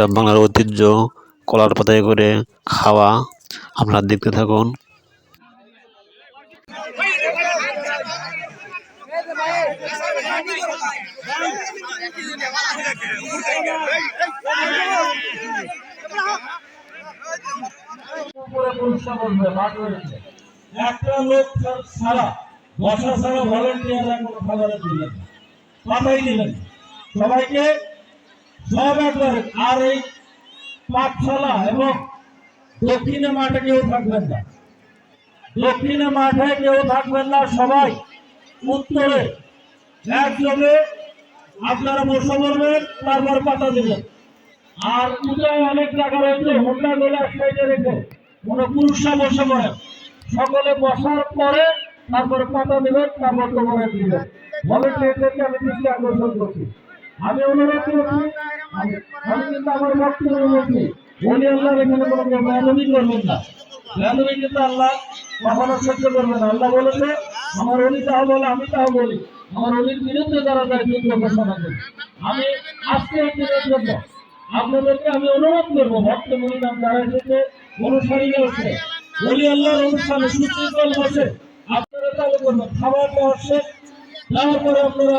গ্রাম বাংলার ঐতিহ্য কলার পাতায় করে খাওয়া। আপনারা দেখতে থাকুন। সবাইকে আর এই পাঠশালা এবং দক্ষিণে মাঠে কেউ থাকবেন না। দক্ষিণে মাঠে কেউ থাকবেন না, সবাই উত্তরে একযোগে আপনারা বসে পড়বেন, তারপর পাতা দেবেন। আর অনেক টাকা রয়েছে, হোন্ডা রেখে কোনো পুরুষরা বসে পড়ে সকলে বসার পরে তারপরে পাতা দেবেন, তারপর তোমার দিবেন। ভলেন্টিয়ারদেরকে আমি দৃষ্টি আকর্ষণ করছি। আমি অনুরোধ করছি, আমি- কিন্তু আমার বক্তব্য বলছি বলি আল্লাহ এখানে কোনো বেয়াদবি করবেন না। বেয়াদবি কিন্তু আল্লাহ কখনো সহ্য করবে না। আল্লাহ বলেছে, আমার অলি তাও বলে, আমি তাও বলি। আমার অলির বিরুদ্ধে যারা যায়, যুদ্ধ ঘোষণা করি আমি আজকে দিনের জন্য আপনাদেরকে আমি অনুরোধ করব ভক্ত মহিলাম যারা এসেছে, অনুসারী আছে বলি আল্লাহর অনুষ্ঠানে সুশৃঙ্খল বসে আপনারা চালু করবেন। খাবার দেওয়ার শেষ দেওয়ার পরে আপনারা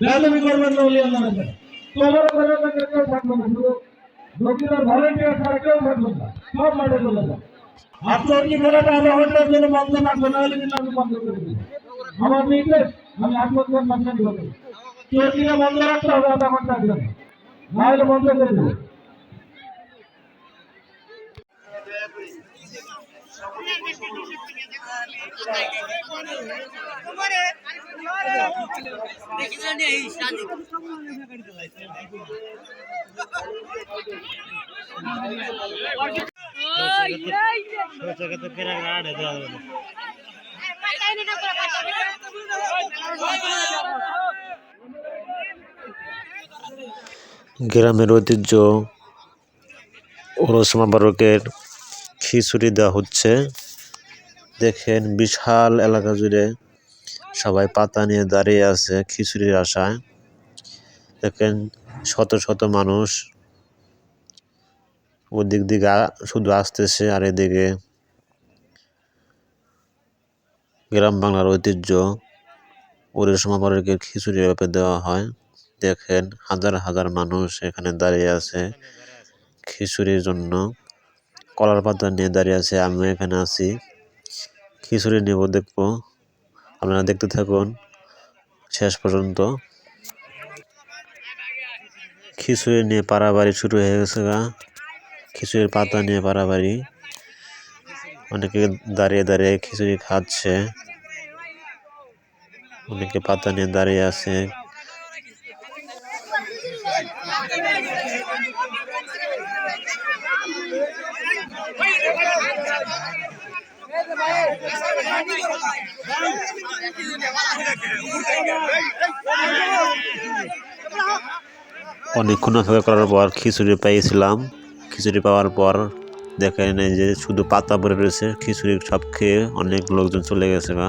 বেয়াদবি করবেন না বলে আল্লাহ রাখবেন তোমার ঘরে থেকে কেউ থাকবে না শুধু দক্ষিণের ভলেন্টিয়ার ছাড়া কেউ থাকবে না সব মাঠে চলে যাবে আর চর্কি খেলাটা আধা ঘণ্টার জন্য বন্ধ থাকবে না হলে কিন্তু আমি বন্ধ করে হলে বন্ধ করে দেবো গ্রামের ঐতিহ্য ওরস মোবারকের খিচুড়ি দেওয়া হচ্ছে। দেখেন বিশাল এলাকা জুড়ে সবাই পাতা নিয়ে দাঁড়িয়ে আছে খিচুড়ির আশায়। দেখেন শত শত মানুষ ওদিক দিকে শুধু আসতেছে আর এদিকে গ্রাম বাংলার ঐতিহ্য। ওরের মোবারকের খিচুড়ি এভাবে দেওয়া হয়। দেখেন হাজার হাজার মানুষ এখানে দাঁড়িয়ে আছে খিচুড়ির জন্য। কলার পাতা নিয়ে দাঁড়িয়ে আছে আমি এখানে আছি। খিচুড়ি নেব, দেখব। আপনারা দেখতে থাকুন, শেষ পর্যন্ত। খিচুড়ি নিয়ে পাড়াবাড়ি শুরু হয়ে গেছে গা। খিচুড়ির পাতা নিয়ে পাড়াবাড়ি অনেকে দাঁড়িয়ে দাঁড়িয়ে খিচুড়ি খাচ্ছে। অনেকে পাতা নিয়ে দাঁড়িয়ে আছে। অনেকক্ষণ অপেক্ষা করার পর খিচুড়ি পেয়েছিলাম খিচুড়ি পাওয়ার পর দেখেন এই যে শুধু পাতা পরে রয়েছে, খিচুড়ি সব খেয়ে অনেক লোকজন চলে গেছে গা।